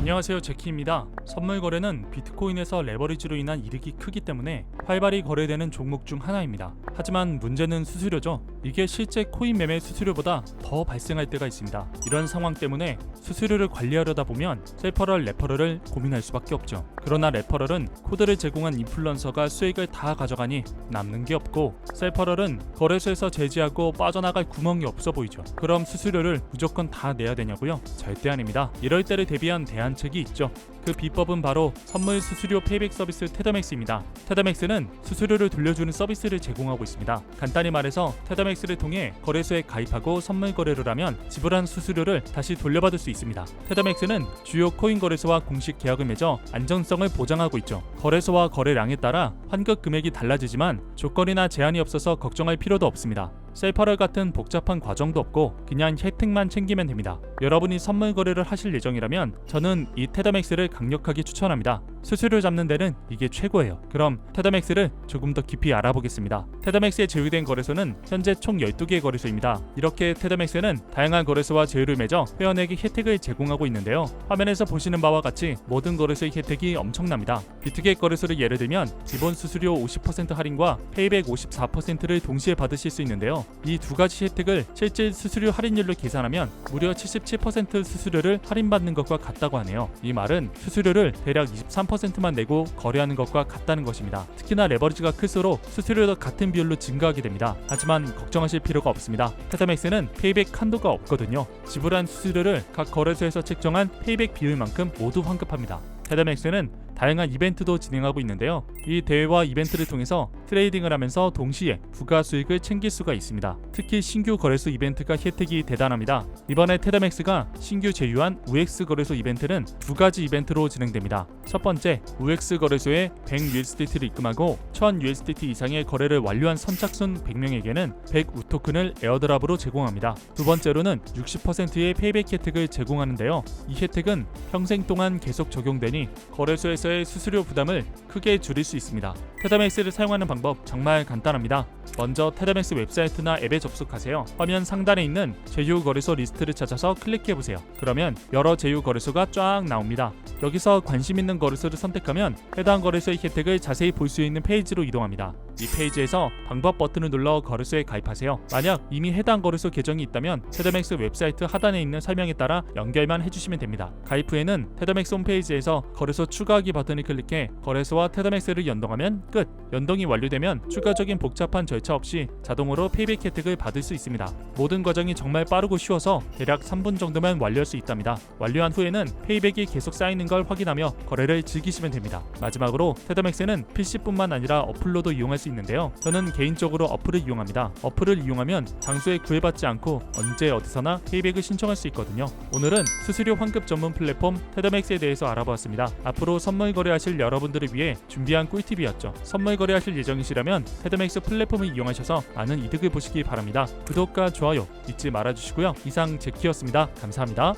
안녕하세요 제키입니다. 선물 거래는 비트코인에서 레버리지로 인한 이득이 크기 때문에 활발히 거래되는 종목 중 하나입니다. 하지만 문제는 수수료죠. 이게 실제 코인 매매 수수료보다 더 발생할 때가 있습니다. 이런 상황 때문에 수수료를 관리하려다 보면 셀퍼럴 레퍼럴을 고민할 수밖에 없죠. 그러나 레퍼럴은 코드를 제공한 인플루언서가 수익을 다 가져가니 남는 게 없고 셀퍼럴은 거래소에서 제지하고 빠져나갈 구멍이 없어 보이죠. 그럼 수수료를 무조건 다 내야 되냐고요? 절대 아닙니다. 이럴 때를 대비한 대안 책이 있죠. 그 비법은 바로 선물 수수료 페이백 서비스 테더맥스입니다. 테더맥스는 수수료를 돌려주는 서비스를 제공하고 있습니다. 간단히 말해서 테더맥스를 통해 거래소에 가입하고 선물 거래를 하면 지불한 수수료를 다시 돌려받을 수 있습니다. 테더맥스는 주요 코인 거래소와 공식 계약을 맺어 안정성을 보장하고 있죠. 거래소와 거래량에 따라 환급 금액이 달라지지만 조건이나 제한이 없어서 걱정할 필요도 없습니다. 셀퍼럴 같은 복잡한 과정도 없고 그냥 혜택만 챙기면 됩니다. 여러분이 선물 거래를 하실 예정이라면 저는 이 테더맥스를 강력하게 추천합니다. 수수료 잡는 데는 이게 최고예요. 그럼 테더맥스를 조금 더 깊이 알아보겠습니다. 테더맥스에 제휴된 거래소는 현재 총 12개의 거래소입니다. 이렇게 테더맥스는 다양한 거래소와 제휴를 맺어 회원에게 혜택을 제공하고 있는데요. 화면에서 보시는 바와 같이 모든 거래소의 혜택이 엄청납니다. 비트겟 거래소를 예를 들면 기본 수수료 50% 할인과 페이백 54%를 동시에 받으실 수 있는데요. 이 두 가지 혜택을 실제 수수료 할인율로 계산하면 무려 77% 수수료를 할인받는 것과 같다고 하네요. 이 말은 수수료를 대략 23%만 내고 거래하는 것과 같다는 것입니다. 특히나 레버리지가 클수록 수수료도 같은 비율로 증가하게 됩니다. 하지만 걱정하실 필요가 없습니다. 테타맥스는 페이백 한도가 없거든요. 지불한 수수료를 각 거래소에서 책정한 페이백 비율만큼 모두 환급합니다. 테다맥스는 다양한 이벤트도 진행하고 있는데요. 이 대회와 이벤트를 통해서 트레이딩을 하면서 동시에 부가 수익을 챙길 수가 있습니다. 특히 신규 거래소 이벤트가 혜택이 대단합니다. 이번에 테다맥스가 신규 제휴한 UX 거래소 이벤트는 두 가지 이벤트로 진행됩니다. 첫 번째, UX 거래소에 100USDT를 입금하고 1000USDT 이상의 거래를 완료한 선착순 100명에게는 100 우토큰을 에어드랍으로 제공합니다. 두 번째로는 60%의 페이백 혜택을 제공하는데요. 이 혜택은 평생 동안 계속 적용되니 거래소에서 의 수수료 부담을 크게 줄일 수 있습니다. 테다맥스를 사용하는 방법 정말 간단합니다. 먼저 테다맥스 웹사이트나 앱에 접속하세요. 화면 상단에 있는 제휴 거래소 리스트를 찾아서 클릭해 보세요. 그러면 여러 제휴 거래소가 쫙 나옵니다. 여기서 관심 있는 거래소를 선택하면 해당 거래소의 혜택을 자세히 볼 수 있는 페이지로 이동합니다. 이 페이지에서 방법 버튼을 눌러 거래소에 가입하세요. 만약 이미 해당 거래소 계정이 있다면 테더맥스 웹사이트 하단에 있는 설명에 따라 연결만 해주시면 됩니다. 가입 후에는 테더맥스 홈페이지에서 거래소 추가하기 버튼을 클릭해 거래소와 테더맥스를 연동하면 끝. 연동이 완료되면 추가적인 복잡한 절차 없이 자동으로 페이백 혜택을 받을 수 있습니다. 모든 과정이 정말 빠르고 쉬워서 대략 3분 정도면 완료할 수 있답니다. 완료한 후에는 페이백이 계속 쌓이는 걸 확인하며 거래를 즐기시면 됩니다. 마지막으로 테더맥스는 PC뿐만 아니라 어플로도 이용할 수 있는데요. 저는 개인적으로 어플을 이용합니다. 어플을 이용하면 장소에 구애받지 않고 언제 어디서나 페이백을 신청할 수 있거든요. 오늘은 수수료 환급 전문 플랫폼 테더맥스에 대해서 알아보았습니다. 앞으로 선물 거래하실 여러분들을 위해 준비한 꿀팁이었죠. 선물 거래하실 예정이시라면 테더맥스 플랫폼을 이용하셔서 많은 이득을 보시기 바랍니다. 구독과 좋아요 잊지 말아주시고요. 이상 제키였습니다. 감사합니다.